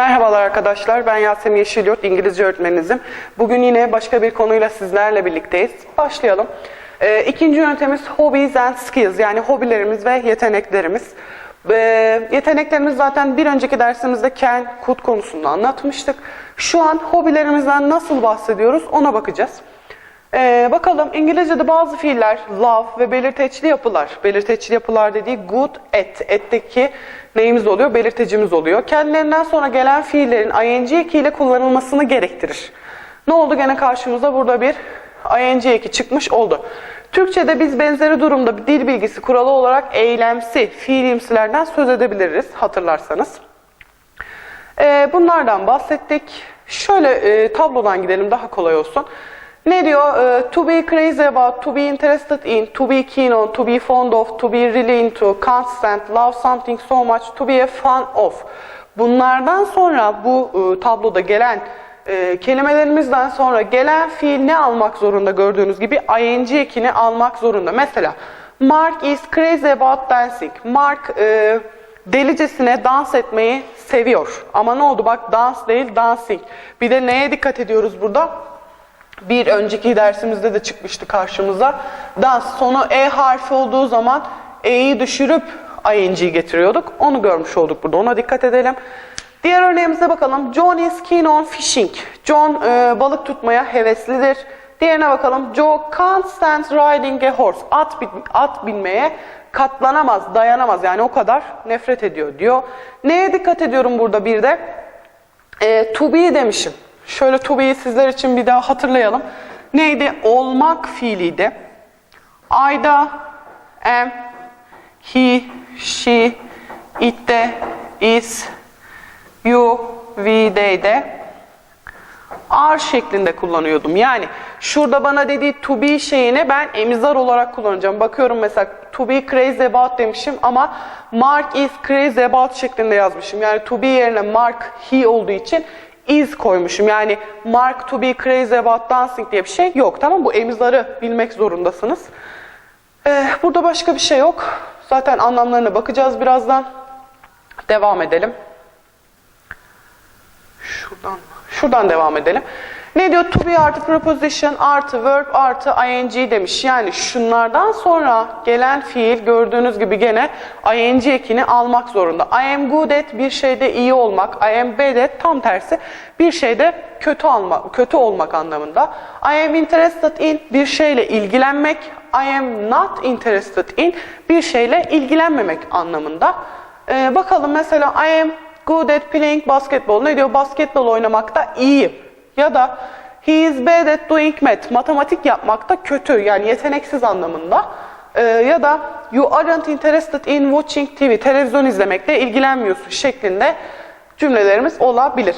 Merhabalar arkadaşlar, ben Yasemin Yeşilyurt, İngilizce öğretmeninizim. Bugün yine başka bir konuyla sizlerle birlikteyiz. Başlayalım. Ee, ikinci yöntemimiz Hobbies and Skills, yani hobilerimiz ve yeteneklerimiz. Ee, yeteneklerimiz zaten bir önceki dersimizde Ken, Kut konusunda anlatmıştık. Şu an hobilerimizden nasıl bahsediyoruz ona bakacağız. Ee, bakalım İngilizce'de bazı fiiller love ve belirteçli yapılar. Belirteçli yapılar dediği good at. At'teki neyimiz oluyor? Belirtecimiz oluyor. Kendilerinden sonra gelen fiillerin ing eki ile kullanılmasını gerektirir. Ne oldu? Gene karşımıza burada bir ing eki çıkmış oldu. Türkçe'de biz benzeri durumda bir dil bilgisi kuralı olarak eylemsi, fiilimsilerden söz edebiliriz hatırlarsanız. Ee, bunlardan bahsettik. Şöyle e, tablodan gidelim daha kolay olsun. Ne diyor? Ee, to be crazy about, to be interested in, to be keen on, to be fond of, to be really into, constant, love something so much, to be a fan of. Bunlardan sonra bu e, tabloda gelen e, kelimelerimizden sonra gelen fiil ne almak zorunda gördüğünüz gibi ing ekini almak zorunda. Mesela Mark is crazy about dancing. Mark e, delicesine dans etmeyi seviyor. Ama ne oldu bak dans değil dancing. Bir de neye dikkat ediyoruz burada? Bir önceki dersimizde de çıkmıştı karşımıza. Dans sonu E harfi olduğu zaman E'yi düşürüp ing getiriyorduk. Onu görmüş olduk burada. Ona dikkat edelim. Diğer örneğimize bakalım. John is keen on fishing. John e, balık tutmaya heveslidir. Diğerine bakalım. Joe can't stand riding a horse. At, bin- at binmeye katlanamaz, dayanamaz. Yani o kadar nefret ediyor diyor. Neye dikkat ediyorum burada bir de? E, to be demişim. Şöyle to be'yi sizler için bir daha hatırlayalım. Neydi? Olmak fiiliydi. I'da am, he, she, it'te, is, you, we, they'de are şeklinde kullanıyordum. Yani şurada bana dediği to be şeyini ben emizar olarak kullanacağım. Bakıyorum mesela to be crazy about demişim ama Mark is crazy about şeklinde yazmışım. Yani to be yerine Mark he olduğu için is koymuşum. Yani Mark to be crazy about dancing diye bir şey yok. Tamam Bu emizarı bilmek zorundasınız. Ee, burada başka bir şey yok. Zaten anlamlarına bakacağız birazdan. Devam edelim. Şuradan Şuradan devam edelim. Ne diyor? To be artı preposition artı verb artı ing demiş. Yani şunlardan sonra gelen fiil gördüğünüz gibi gene ing ekini almak zorunda. I am good at bir şeyde iyi olmak. I am bad at tam tersi bir şeyde kötü almak, kötü olmak anlamında. I am interested in bir şeyle ilgilenmek. I am not interested in bir şeyle ilgilenmemek anlamında. Ee, bakalım mesela I am good at playing basketball. Ne diyor? Basketbol oynamakta iyiyim. Ya da he is bad at doing math. Matematik yapmakta kötü yani yeteneksiz anlamında. Ee, ya da you aren't interested in watching TV. Televizyon izlemekle ilgilenmiyorsun şeklinde cümlelerimiz olabilir.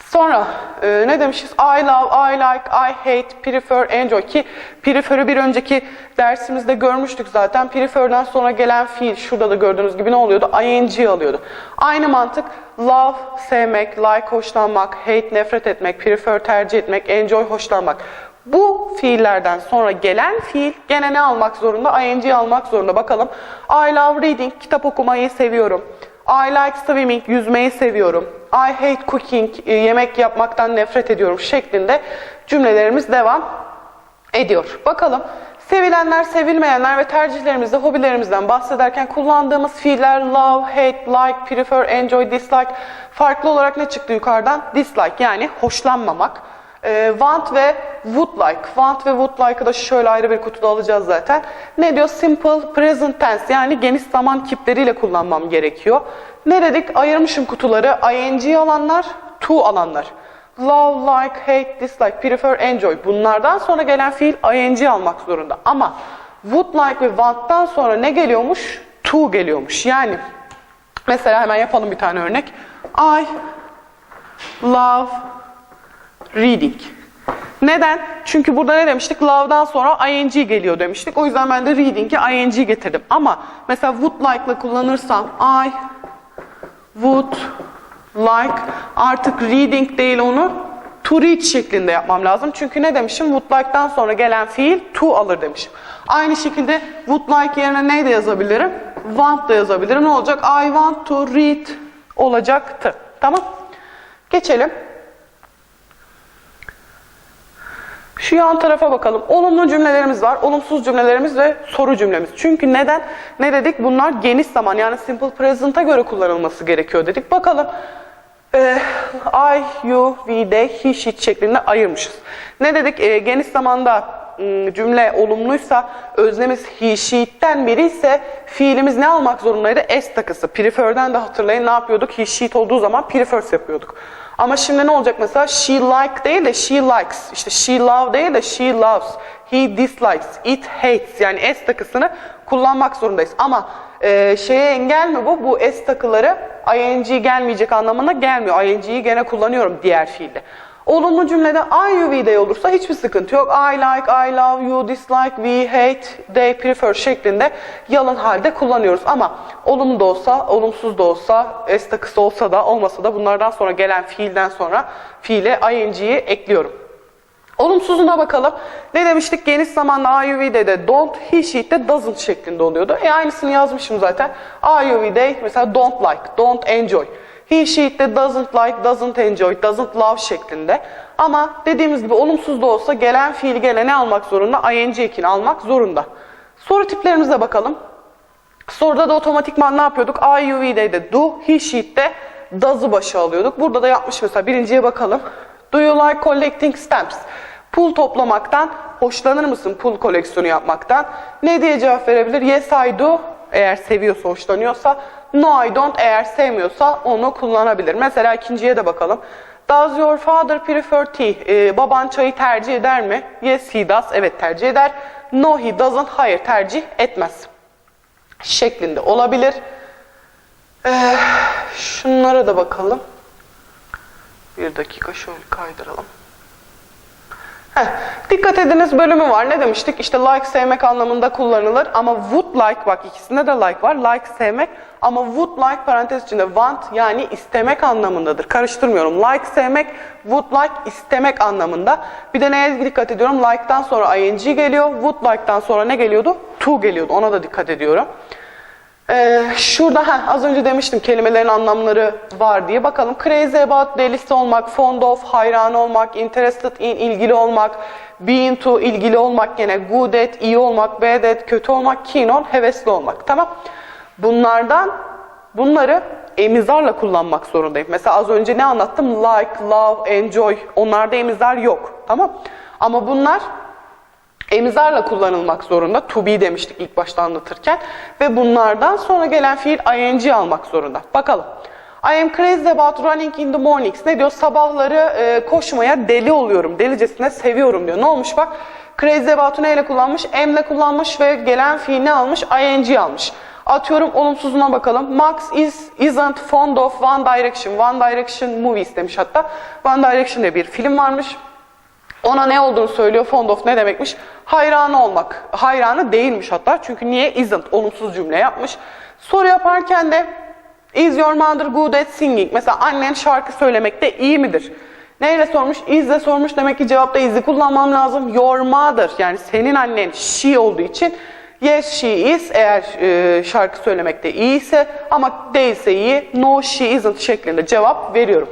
Sonra e, ne demişiz? I love, I like, I hate, prefer, enjoy ki prefer'ı bir önceki dersimizde görmüştük zaten. Prefer'dan sonra gelen fiil şurada da gördüğünüz gibi ne oluyordu? ing alıyordu. Aynı mantık love sevmek, like hoşlanmak, hate nefret etmek, prefer tercih etmek, enjoy hoşlanmak. Bu fiillerden sonra gelen fiil gene ne almak zorunda? ing almak zorunda. Bakalım. I love reading, kitap okumayı seviyorum. I like swimming, yüzmeyi seviyorum. I hate cooking, e, yemek yapmaktan nefret ediyorum şeklinde cümlelerimiz devam ediyor. Bakalım sevilenler, sevilmeyenler ve tercihlerimizde, hobilerimizden bahsederken kullandığımız fiiller love, hate, like, prefer, enjoy, dislike farklı olarak ne çıktı yukarıdan? Dislike yani hoşlanmamak. E, want ve would like. Want ve would like'ı da şöyle ayrı bir kutuda alacağız zaten. Ne diyor? Simple present tense yani geniş zaman kipleriyle kullanmam gerekiyor. Ne dedik? Ayırmışım kutuları. ing alanlar, to alanlar. Love, like, hate, dislike, prefer, enjoy. Bunlardan sonra gelen fiil ing almak zorunda. Ama would like ve want'tan sonra ne geliyormuş? To geliyormuş. Yani mesela hemen yapalım bir tane örnek. I love reading. Neden? Çünkü burada ne demiştik? Love'dan sonra ing geliyor demiştik. O yüzden ben de reading'i ing getirdim. Ama mesela would like ile kullanırsam I would like artık reading değil onu to read şeklinde yapmam lazım. Çünkü ne demişim? Would like'dan sonra gelen fiil to alır demişim. Aynı şekilde would like yerine ne de yazabilirim? Want da yazabilirim. Ne olacak? I want to read olacaktı. Tamam. Geçelim. Şu yan tarafa bakalım. Olumlu cümlelerimiz var, olumsuz cümlelerimiz ve soru cümlemiz. Çünkü neden? Ne dedik? Bunlar geniş zaman yani simple present'a göre kullanılması gerekiyor dedik. Bakalım. I, you, we, they, he, she şeklinde ayırmışız. Ne dedik? Ee, geniş zamanda ım, cümle olumluysa, öznemiz he, she'ten biri ise fiilimiz ne almak zorundaydı? S takısı. Prefer'den de hatırlayın ne yapıyorduk? He, she olduğu zaman prefers yapıyorduk. Ama şimdi ne olacak mesela? She like değil de she likes. İşte she love değil de she loves. He dislikes. It hates. Yani S takısını kullanmak zorundayız. Ama e, şeye engel mi bu? Bu S takıları ing gelmeyecek anlamına gelmiyor. ing'yi gene kullanıyorum diğer fiilde. Olumlu cümlede I, you, we, they olursa hiçbir sıkıntı yok. I like, I love, you dislike, we hate, they prefer şeklinde yalın halde kullanıyoruz. Ama olumlu da olsa, olumsuz da olsa, S takısı olsa da olmasa da bunlardan sonra gelen fiilden sonra fiile ing'yi ekliyorum. Olumsuzuna bakalım. Ne demiştik? Geniş zamanda IUV'de de don't, he, she'de doesn't şeklinde oluyordu. E aynısını yazmışım zaten. IUV'de mesela don't like, don't enjoy. He, she'de doesn't like, doesn't enjoy, doesn't love şeklinde. Ama dediğimiz gibi olumsuz da olsa gelen fiil gene ne almak zorunda? ing ekini almak zorunda. Soru tiplerimize bakalım. Soruda da otomatikman ne yapıyorduk? IUV'de de do, he, she'de does'ı başa alıyorduk. Burada da yapmış mesela birinciye bakalım. Do you like collecting stamps? Pul toplamaktan hoşlanır mısın pul koleksiyonu yapmaktan? Ne diye cevap verebilir? Yes I do eğer seviyorsa, hoşlanıyorsa. No I don't eğer sevmiyorsa onu kullanabilir. Mesela ikinciye de bakalım. Does your father prefer tea? Ee, baban çayı tercih eder mi? Yes he does. Evet tercih eder. No he doesn't. Hayır tercih etmez. Şeklinde olabilir. Ee, şunlara da bakalım. Bir dakika şöyle kaydıralım. Heh, dikkat ediniz bölümü var. Ne demiştik? İşte like sevmek anlamında kullanılır ama would like bak ikisinde de like var. Like sevmek ama would like parantez içinde want yani istemek anlamındadır. Karıştırmıyorum. Like sevmek, would like istemek anlamında. Bir de neye dikkat ediyorum? Like'tan sonra ing geliyor. Would like'tan sonra ne geliyordu? To geliyordu. Ona da dikkat ediyorum. Ee, şurada heh, az önce demiştim kelimelerin anlamları var diye. Bakalım crazy about delisi olmak, fond of hayran olmak, interested in ilgili olmak, be into ilgili olmak gene good at iyi olmak, bad at kötü olmak, keen on hevesli olmak. Tamam. Bunlardan bunları emizarla kullanmak zorundayım. Mesela az önce ne anlattım? Like, love, enjoy. Onlarda emizar yok. Tamam. Ama bunlar emizarla kullanılmak zorunda. To be demiştik ilk başta anlatırken. Ve bunlardan sonra gelen fiil ing almak zorunda. Bakalım. I am crazy about running in the mornings. Ne diyor? Sabahları e, koşmaya deli oluyorum. Delicesine seviyorum diyor. Ne olmuş bak? Crazy about'u neyle kullanmış? Am'le kullanmış ve gelen fiil ne almış? ing almış. Atıyorum olumsuzuna bakalım. Max is isn't fond of One Direction. One Direction movies demiş hatta. One Direction diye bir film varmış. Ona ne olduğunu söylüyor. Fond of ne demekmiş? Hayranı olmak. Hayranı değilmiş hatta. Çünkü niye? Isn't. Olumsuz cümle yapmış. Soru yaparken de Is your mother good at singing? Mesela annen şarkı söylemekte iyi midir? Neyle sormuş? Is de sormuş. Demek ki cevapta is'i kullanmam lazım. Your mother yani senin annen she olduğu için yes she is eğer e, şarkı söylemekte iyi ise ama değilse iyi. No she isn't şeklinde cevap veriyorum.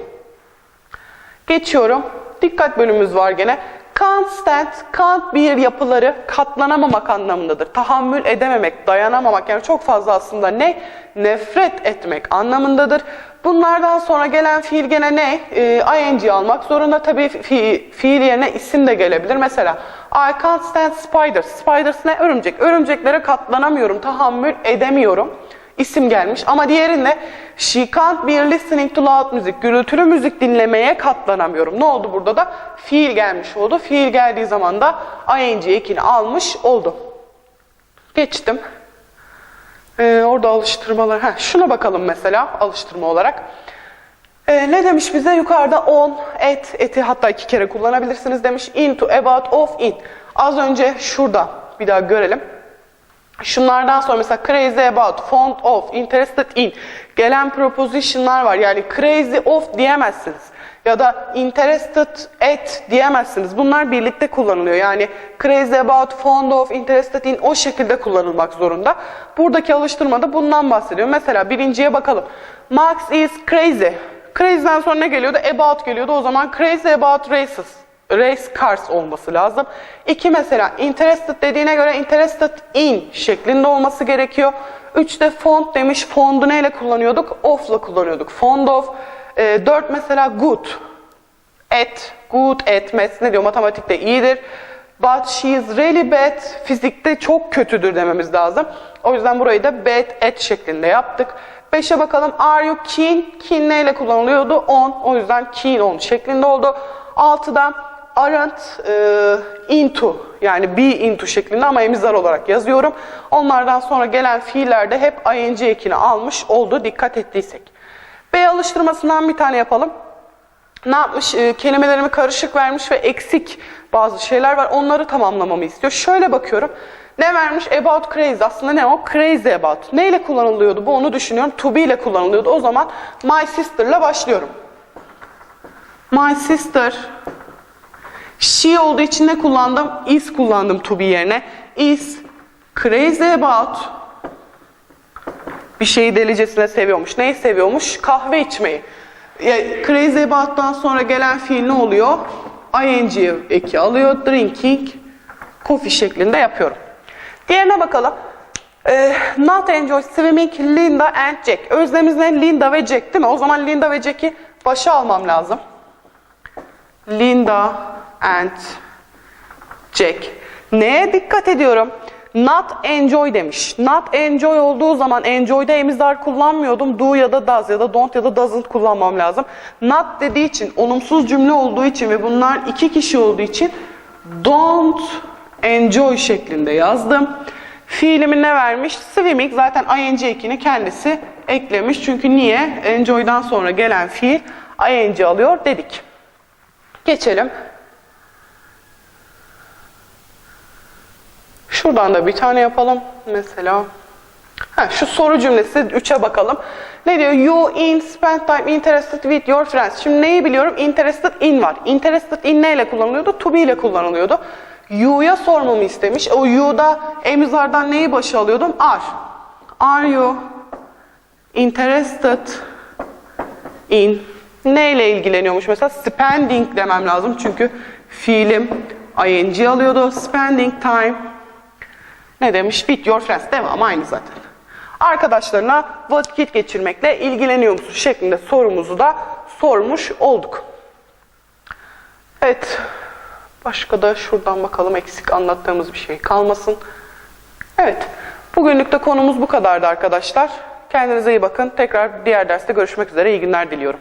Geçiyorum. Dikkat bölümümüz var gene. Can't stand, can't bir yapıları katlanamamak anlamındadır. Tahammül edememek, dayanamamak yani çok fazla aslında ne? Nefret etmek anlamındadır. Bunlardan sonra gelen fiil gene ne? Ee, ing almak zorunda. Tabii fi, fiil yerine isim de gelebilir. Mesela I can't stand spiders. Spiders ne? Örümcek. Örümceklere katlanamıyorum, tahammül edemiyorum isim gelmiş. Ama diğerinde she can't be listening to loud music. Gürültülü müzik dinlemeye katlanamıyorum. Ne oldu burada da? Fiil gelmiş oldu. Fiil geldiği zaman da ing ekini almış oldu. Geçtim. Ee, orada alıştırmalar. Heh, şuna bakalım mesela alıştırma olarak. Ee, ne demiş bize? Yukarıda on, et, eti hatta iki kere kullanabilirsiniz demiş. Into, about, of, in. Az önce şurada bir daha görelim. Şunlardan sonra mesela crazy about, fond of, interested in gelen preposition'lar var. Yani crazy of diyemezsiniz. Ya da interested at diyemezsiniz. Bunlar birlikte kullanılıyor. Yani crazy about, fond of, interested in o şekilde kullanılmak zorunda. Buradaki alıştırmada bundan bahsediyor. Mesela birinciye bakalım. Max is crazy. Crazy'den sonra ne geliyordu? About geliyordu. O zaman crazy about races. Race cars olması lazım. İki mesela interested dediğine göre interested in şeklinde olması gerekiyor. Üçte fond demiş. Fond'u neyle kullanıyorduk? Of'la kullanıyorduk. Fond of. E, dört mesela good. At, good at, maths ne diyor? Matematikte iyidir. But she is really bad. Fizikte çok kötüdür dememiz lazım. O yüzden burayı da bad at şeklinde yaptık. Beşe bakalım. Are you keen? Keen neyle kullanılıyordu? On. O yüzden keen on şeklinde oldu. Altıda aren't e, into yani be into şeklinde ama emizar olarak yazıyorum. Onlardan sonra gelen fiillerde hep ing ekini almış oldu dikkat ettiysek. B alıştırmasından bir tane yapalım ne yapmış? E, kelimelerimi karışık vermiş ve eksik bazı şeyler var. Onları tamamlamamı istiyor. Şöyle bakıyorum. Ne vermiş? About crazy. Aslında ne o? Crazy about. Neyle kullanılıyordu? Bu onu düşünüyorum. To be ile kullanılıyordu. O zaman my sister ile başlıyorum. My sister. She olduğu için ne kullandım? Is kullandım to be yerine. Is crazy about bir şeyi delicesine seviyormuş. Neyi seviyormuş? Kahve içmeyi. Ya, crazy about'tan sonra gelen fiil ne oluyor? ing eki alıyor. Drinking, coffee şeklinde yapıyorum. Diğerine bakalım. Ee, not enjoy swimming Linda and Jack. Özlemimiz ne? Linda ve Jack değil mi? O zaman Linda ve Jack'i başa almam lazım. Linda and Jack. Neye dikkat ediyorum? Not enjoy demiş. Not enjoy olduğu zaman enjoy'da emizler kullanmıyordum. Do ya da does ya da don't ya da doesn't kullanmam lazım. Not dediği için, olumsuz cümle olduğu için ve bunlar iki kişi olduğu için don't enjoy şeklinde yazdım. Fiilimin ne vermiş? Swimming zaten ing ekini kendisi eklemiş. Çünkü niye? Enjoy'dan sonra gelen fiil ing alıyor dedik. Geçelim. Şuradan da bir tane yapalım. Mesela ha, şu soru cümlesi 3'e bakalım. Ne diyor? You in spend time interested with your friends. Şimdi neyi biliyorum? Interested in var. Interested in neyle kullanılıyordu? To be ile kullanılıyordu. You'ya sormamı istemiş. O you'da emizardan neyi başa alıyordum? Are. Are you interested in neyle ilgileniyormuş? Mesela spending demem lazım. Çünkü fiilim ing alıyordu. Spending time ne demiş? With your friends. Devam aynı zaten. Arkadaşlarına vakit geçirmekle ilgileniyor musun şeklinde sorumuzu da sormuş olduk. Evet. Başka da şuradan bakalım eksik anlattığımız bir şey kalmasın. Evet. Bugünlük de konumuz bu kadardı arkadaşlar. Kendinize iyi bakın. Tekrar diğer derste görüşmek üzere. İyi günler diliyorum.